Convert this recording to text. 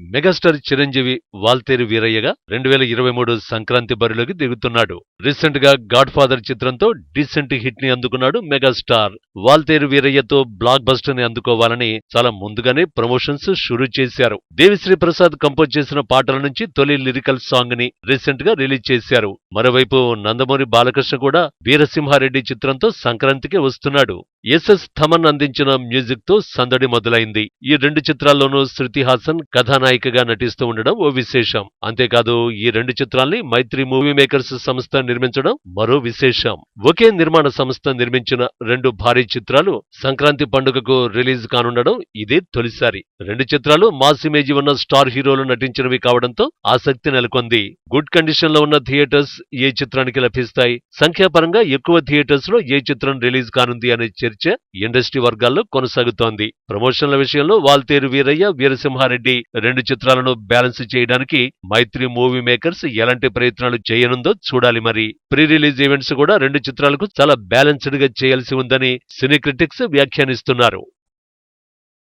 Megastar Chiranjeevi Waltair వీరయ్యగా రెండు వేల ఇరవై మూడు సంక్రాంతి బరిలోకి దిగుతున్నాడు. రీసెంట్గా గాడ్ ఫాదర్ చిత్రంతో డీసెంట్ హిట్ని అందుకున్నాడు మెగాస్టార్. వాల్తేరు వీరయ్యతో బ్లాక్ బస్టర్ని అందుకోవాలని చాలా ముందుగానే ప్రమోషన్స్ షురూ చేశారు. దేవిశ్రీ ప్రసాద్ కంపోజ్ చేసిన పాటల నుంచి తొలి లిరికల్ సాంగ్ని రీసెంట్గా రిలీజ్ చేశారు. మరోవైపు నందమూరి బాలకృష్ణ కూడా వీరసింహారెడ్డి చిత్రంతో సంక్రాంతికి వస్తున్నాడు. ఎస్ఎస్ థమన్ అందించిన మ్యూజిక్తో సందడి మొదలైంది. ఈ రెండు చిత్రాల్లోనూ శృతి హాసన్ కథానాయికగా నటిస్తూ ఉండడం ఓ విశేషం. అంతేకాదు ఈ రెండు చిత్రాల్ని మైత్రి మూవీ మేకర్స్ సంస్థ నిర్మించడం మరో విశేషం. ఒకే నిర్మాణ సంస్థ నిర్మించిన రెండు భారీ చిత్రాలు సంక్రాంతి పండుగకు రిలీజ్ కానుండడం ఇదే తొలిసారి. రెండు చిత్రాలు మాస్ ఇమేజ్ ఉన్న స్టార్ హీరోలు నటించినవి కావడంతో ఆసక్తి నెలకొంది. గుడ్ కండిషన్లో ఉన్న థియేటర్స్ ఏ చిత్రానికి లభిస్తాయి? సంఖ్యాపరంగా ఎక్కువ థియేటర్స్లో ఏ చిత్రం రిలీజ్ కానుంది అనే చర్చ ఇండస్ట్రీ వర్గాల్లో కొనసాగుతోంది. ప్రమోషన్ల విషయంలో వాల్తేరు వీరయ్య వీరసింహారెడ్డి రెండు చిత్రాలను బ్యాలెన్స్ చేయడానికి మైత్రి మూవీ మేకర్స్ ఎలాంటి ప్రయత్నాలు చేయనుందో చూడాలి మరి. ప్రీ రిలీజ్ ఈవెంట్స్ కూడా రెండు చిత్రాలకు చాలా బ్యాలెన్స్డ్గా చేయాల్సి ఉందని సినీ క్రిటిక్స్ వ్యాఖ్యానిస్తున్నారు.